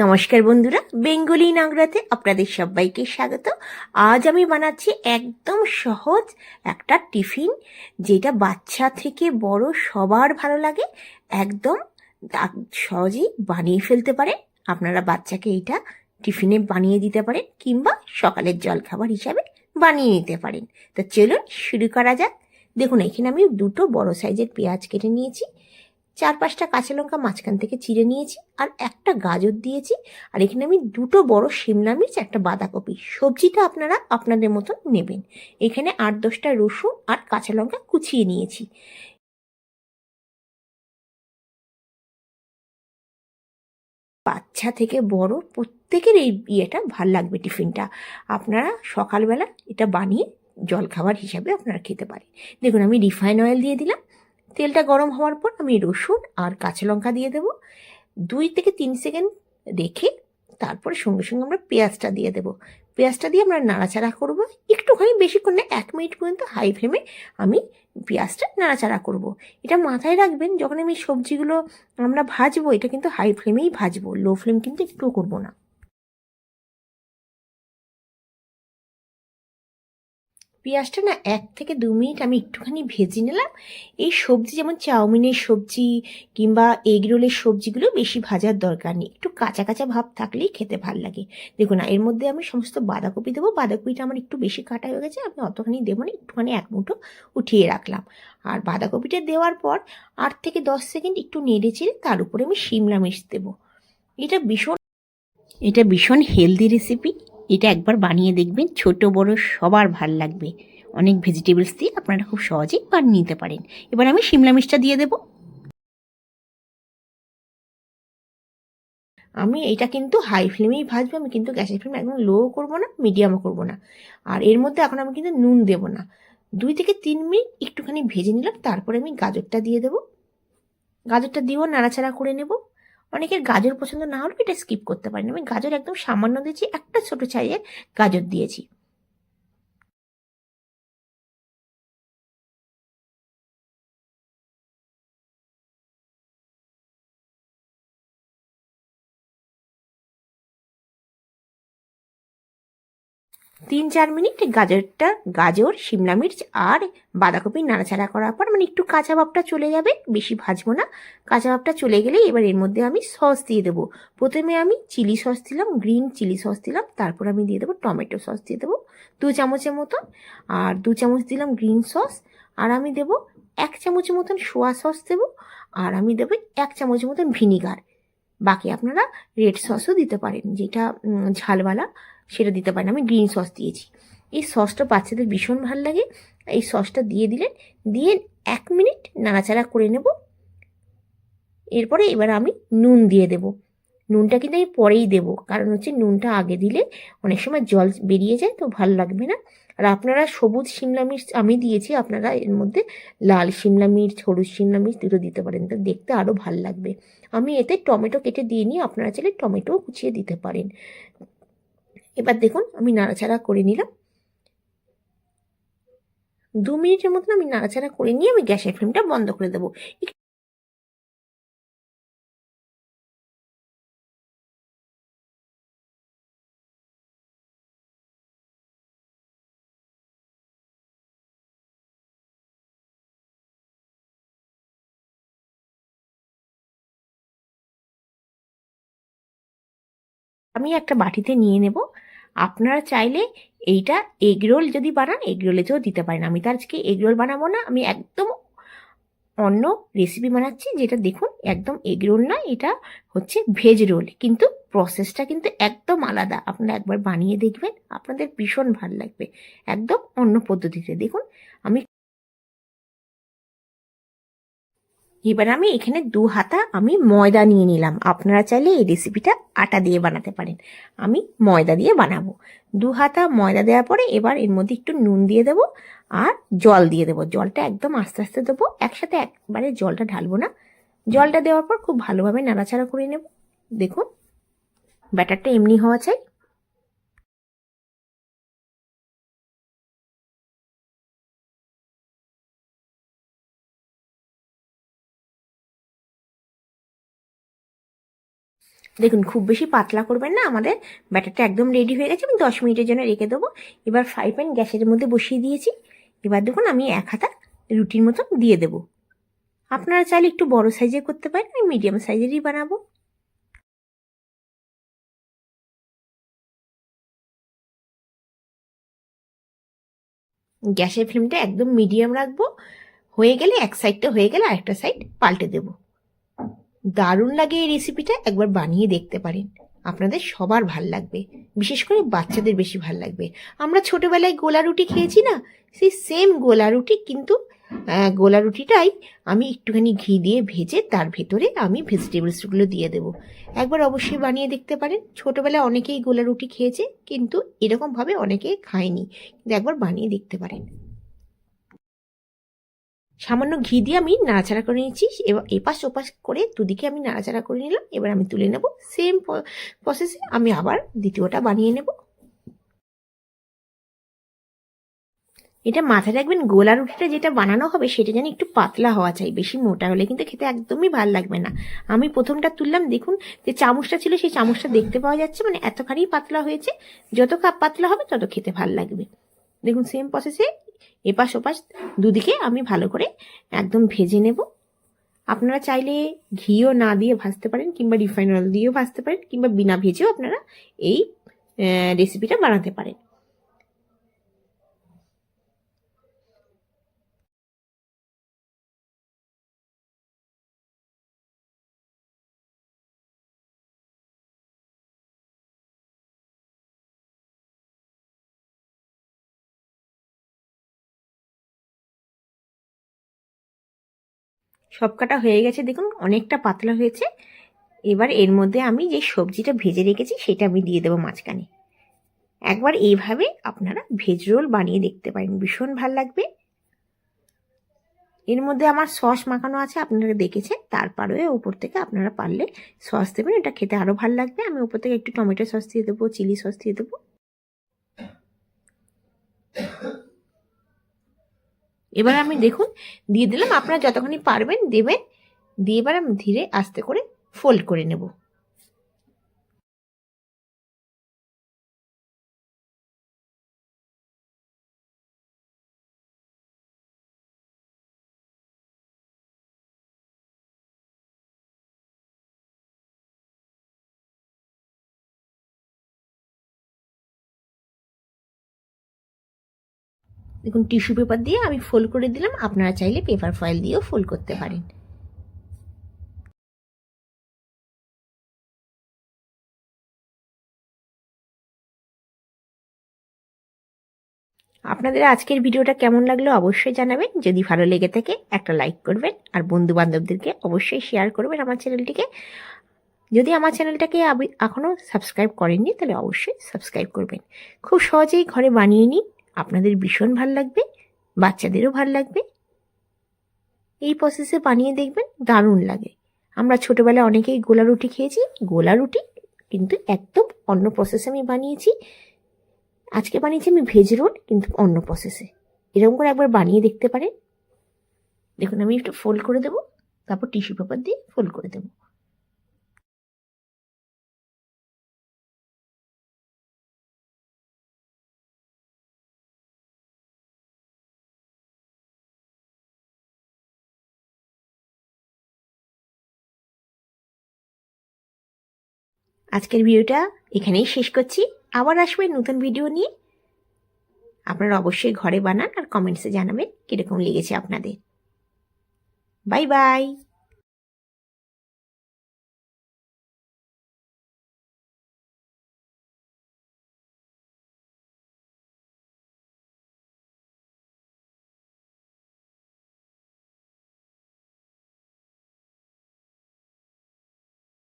নমস্কার বন্ধুরা, বেঙ্গলি নাগরাতে আপনাদের সবাইকে স্বাগত। আজ আমি বানাচ্ছি একদম সহজ একটা টিফিন, যেটা বাচ্চা থেকে বড় সবার ভালো লাগে। একদম সহজেই বানিয়ে ফেলতে পারেন আপনারা বাচ্চাকে এটা টিফিনে বানিয়ে দিতে পারেন, কিংবা সকালের জলখাবার হিসাবে বানিয়ে নিতে পারেন। তো চলুন শুরু করা যাক। দেখুন, এখানে আমি দুটো বড় সাইজের পেঁয়াজ কেটে নিয়েছি। চার পাঁচটা কাঁচা লঙ্কা মাঝখান থেকে চিড়ে নিয়েছি আর একটা গাজর দিয়েছি। আর এখানে আমি দুটো বড় শিমলা মির্চ, একটা বাঁধাকপি। সবজিটা আপনারা আপনাদের মতন নেবেন। এখানে আট দশটা রসুন আর কাঁচা লঙ্কা কুচিয়ে নিয়েছি। বাচ্চা থেকে বড় প্রত্যেকের এই ইয়েটা ভালো লাগবে টিফিনটা। আপনারা সকালবেলা এটা বানিয়ে জলখাবার হিসাবে আপনারা খেতে পারেন। দেখুন, আমি রিফাইন অয়েল দিয়ে দিলাম। তেলটা গরম হওয়ার পর আমি রসুন আর কাঁচা লঙ্কা দিয়ে দেবো। দুই থেকে তিন সেকেন্ড রেখে তারপরে সঙ্গে সঙ্গে আমরা পেঁয়াজটা দিয়ে দেবো। পেঁয়াজটা দিয়ে আমরা নাড়াচাড়া করব। একটুখানি বেশিক্ষণ না, এক মিনিট পর্যন্ত হাই ফ্লেমে আমি পেঁয়াজটা নাড়াচাড়া করব। এটা মাথায় রাখবেন, যখন আমি সবজিগুলো আমরা ভাজবো, এটা কিন্তু হাই ফ্লেমেই ভাজবো। লো ফ্লেম কিন্তু একটুও করব না। পেঁয়াজটা না এক থেকে দু মিনিট আমি একটুখানি ভেজে নিলাম। এই সবজি যেমন চাউমিনের সবজি কিংবা এগ রোলের সবজিগুলো বেশি ভাজার দরকার নেই। একটু কাঁচা কাঁচা ভাব থাকলেই খেতে ভালো লাগে। দেখুন এর মধ্যে আমি সমস্ত বাঁধাকপি দেবো। বাঁধাকপিটা আমার একটু বেশি কাটা হয়ে গেছে, আমি অতখানি দেবো না, একটুখানি এক মুঠো উঠিয়ে রাখলাম। আর বাঁধাকপিটা দেওয়ার পর আট থেকে দশ সেকেন্ড একটু নেড়ে চেড়ে তার উপরে আমি শিমলা মির্চ দেবো। এটা ভীষণ এটা ভীষণ হেলদি রেসিপি এটা একবার বানিয়ে দেখবেন, ছোট, বড়, সবার ভালো লাগবে। অনেক ভেজিটেবলস দিয়ে আপনারা খুব সহজেই বানিয়ে নিতে পারেন। এবার আমি শিমলা মির্চটা দিয়ে দেব। আমি এটা কিন্তু হাই ফ্লেমেই ভাজবো, আমি কিন্তু গ্যাসের ফ্লেম একদম লো করব না মিডিয়ামও করব না। আর এর মধ্যে এখন আমি কিন্তু নুন দেবো না। দুই থেকে তিন মিনিট একটুখানি ভেজে নিলাম, তারপরে আমি গাজরটা দিয়ে দেবো। গাজরটা দিয়েও নাড়াচাড়া করে নেব। অনেকের গাজর পছন্দ না হলেও এটা স্কিপ করতে পারেন। আমি গাজর একদম সামান্য দিয়েছি, একটা ছোট ছাইয়ের গাজর দিয়েছি। তিন চার মিনিট গাজরটা, গাজর, শিমলা মির্চ আর বাঁধাকপি নাড়াচাড়া করার পর মানে একটু কাঁচা ভাবটা চলে যাবে, বেশি ভাজবো না। কাঁচা ভাবটা চলে গেলে এবার এর মধ্যে আমি সস দিয়ে দেবো। প্রথমে আমি চিলি সস দিলাম, গ্রিন চিলি সস দিলাম, তারপর আমি দিয়ে দেবো টমেটো সস দিয়ে দেবো দু চামচের মতন। আর দু চামচ দিলাম গ্রিন সস, আর আমি দেবো এক চামচের মতন সোয়া সস দেবো, আর আমি দেবো এক চামচের মতন ভিনিগার। বাকি আপনারা রেড সসও দিতে পারেন, যেটা ঝালওয়ালা। সেটা দিতে পারেন। আমি গ্রিন সস দিয়েছি। এই সসটা বাচ্চাদের ভীষণ ভালো লাগে। এই সসটা দিয়ে দিলেন। দিয়ে এক মিনিট নাড়াচাড়া করে নেব। এরপরে এবার আমি নুন দিয়ে দেব। নুনটা কিন্তু আমি পরেই দেব। কারণ হচ্ছে নুনটা আগে দিলে অনেক সময় জল বেরিয়ে যায়, তো ভালো লাগবে না। আর আপনারা সবুজ শিমলা মির্চ আমি দিয়েছি। আপনারা এর মধ্যে লাল শিমলা মির্চ, হলুদ শিমলা মির্চ দুটো দিতে পারেন। তো দেখতে আরও ভালো লাগবে। আমি এতে টমেটো কেটে দিয়ে নিয়ে আপনারা চাইলে টমেটোও কুচিয়ে দিতে পারেন। এবার দেখুন, আমি নাড়াচাড়া করে নিলাম। দু মিনিটের মতন আমি নাড়াচাড়া করে নিয়ে আমি গ্যাসের ফ্লেমটা বন্ধ করে দেবো। আমি একটা বাটিতে নিয়ে নেব। আপনারা চাইলে এইটা এগ রোল যদি বানান, এগ রোলেতেও দিতে পারেন। আমি তো আজকে এগ রোল বানাবো না, আমি একদম অন্য রেসিপি বানাচ্ছি যেটা দেখুন একদম এগ রোল না, এটা হচ্ছে ভেজ রোল কিন্তু প্রসেসটা কিন্তু একদম আলাদা। আপনারা একবার বানিয়ে দেখবেন, আপনাদের ভীষণ ভালো লাগবে। একদম অন্য পদ্ধতিতে। দেখুন, আমি এবার আমি এখানে দু হাতা আমি ময়দা নিয়ে নিলাম। আপনারা চাইলে এই রেসিপিটা আটা দিয়ে বানাতে পারেন। আমি ময়দা দিয়ে বানাবো। দু হাতা ময়দা দেওয়ার পরে এবার এর মধ্যে একটু নুন দিয়ে দেবো আর জল দিয়ে দেবো। জলটা একদম আস্তে আস্তে দেবো। একসাথে একবারে জলটা ঢালবো না। জলটা দেওয়ার পর খুব ভালোভাবে নাড়াচাড়া করে নেব। দেখুন, ব্যাটারটা এমনি হওয়া চাই। দেখুন, খুব বেশি পাতলা করবেন না। আমাদের ব্যাটারটা একদম রেডি হয়ে গেছে। আমি দশ মিনিটের জন্য রেখে দেবো। এবার ফ্রাই প্যান গ্যাসের মধ্যে বসিয়ে দিয়েছি। এবার দেখুন, আমি এক হাতা রুটির মতন দিয়ে দেবো। আপনারা চাইলে একটু বড় সাইজে করতে পারেন, আমি মিডিয়াম সাইজেরই বানাবো। গ্যাসের ফ্লেমটা একদম মিডিয়াম রাখব। হয়ে গেলে এক সাইডটা হয়ে গেলে আরেকটা সাইড পাল্টে দেব। দারুণ লাগে এই রেসিপিটা একবার বানিয়ে দেখতে পারেন। আপনাদের সবার ভালো লাগবে। বিশেষ করে বাচ্চাদের বেশি ভালো লাগবে। আমরা ছোটোবেলায় গোলা রুটি খেয়েছি না? সেই সেম গোলা রুটি কিন্তু গোলা রুটিটাই আমি একটুখানি ঘি দিয়ে ভেজে তার ভেতরে আমি ভেজিটেবলসগুলো দিয়ে দেবো। একবার অবশ্যই বানিয়ে দেখতে পারেন। ছোটোবেলায় অনেকেই গোলা রুটি খেয়েছে, কিন্তু এরকমভাবে অনেকে খায়নি। কিন্তু একবার বানিয়ে দেখতে পারেন। সামান্য ঘি দিয়ে আমি নাড়াচাড়া করে নিচ্ছি এবার এপাশ ওপাশ করে দুদিকে আমি নাড়াচাড়া করে নিলাম। এবার আমি তুলে নেব। সেম প্রসেসে আমি আবার দ্বিতীয়টা বানিয়ে নেব। এটা মাথায় রাখবেন, গোলা রুটিটা যেটা বানানো হবে সেটা যেন একটু পাতলা হওয়া চাই। বেশি মোটা হলে কিন্তু খেতে একদমই ভালো লাগবে না। আমি প্রথমটা তুললাম, দেখুন যে চামচটা ছিল সেই চামচটা দেখতে পাওয়া যাচ্ছে মানে এতখানি পাতলা হয়েছে। যত কাপ পাতলা হবে তত খেতে ভালো লাগবে। দেখুন সেম প্রসেসে এপাশ ওপাশ দুদিকে আমি ভালো করে একদম ভেজে নেব। আপনারা চাইলে ঘিও না দিয়ে ভাজতে পারেন কিংবা রিফাইন অয়েল দিয়েও ভাজতে পারেন কিংবা বিনা ভেজেও আপনারা এই রেসিপিটা বানাতে পারেন। সব কাটা হয়ে গেছে, দেখুন অনেকটা পাতলা হয়েছে। এবার এর মধ্যে আমি যে সবজিটা ভেজে রেখেছি, সেটা আমি দিয়ে দেবো মাঝখানে। একবার এইভাবে আপনারা ভেজ রোল বানিয়ে দেখতে পারেন, ভীষণ ভালো লাগবে। এর মধ্যে আমার সস মাখানো আছে, আপনারা দেখেছেন তারপরে উপর থেকে আপনারা পারলে সস দেবেন, এটা খেতে আরও ভালো লাগবে। আমি উপর থেকে একটু টমেটো সস দিয়ে দেবো, চিলি সস দিয়ে দেবো। এবার আমি দেখুন, দিয়ে দিলাম। আপনারা যতক্ষণই পারবেন দেবেন। দিয়ে এবার আমি ধীরে আস্তে করে ফোল্ড করে নেব। দেখুন টিস্যু পেপার দিয়ে আমি ফোল্ড করে দিলাম। আপনারা চাইলে পেপার ফয়েল দিয়েও ফোল্ড করতে পারেন। আপনাদের আজকের ভিডিওটা কেমন লাগল অবশ্যই জানাবেন। যদি ভালো লেগে থাকে, একটা লাইক করবেন। আর বন্ধু বান্ধবদেরকে অবশ্যই শেয়ার করবেন আমার চ্যানেলটিকে। যদি আমার চ্যানেলটাকে এখনও সাবস্ক্রাইব করেননি, তাহলে অবশ্যই সাবস্ক্রাইব করবেন। খুব সহজেই ঘরে বানিয়ে নিন। আপনাদের ভীষণ ভালো লাগবে, বাচ্চাদেরও ভালো লাগবে। এই প্রসেসে বানিয়ে দেখবেন দারুণ লাগে। আমরা ছোটোবেলায় অনেকেই গোলা রুটি খেয়েছি, গোলা রুটি কিন্তু একদম অন্য প্রসেসে আমি বানিয়েছি। আজকে বানিয়েছি আমি ভেজ রোল কিন্তু অন্য প্রসেসে এরকম করে একবার বানিয়ে দেখতে পারেন। দেখুন আমি একটু ফোল্ড করে দেবো, তারপর টিস্যু পেপার দিয়ে ফোল্ড করে দেবো। আজকের ভিডিওটা এখানেই শেষ করছি। আবার আসবে নতুন ভিডিও নিয়ে। আপনারা অবশ্যই ঘরে বানান আর কমেন্টসে জানাবেন কীরকম লেগেছে আপনাদের। Bye bye.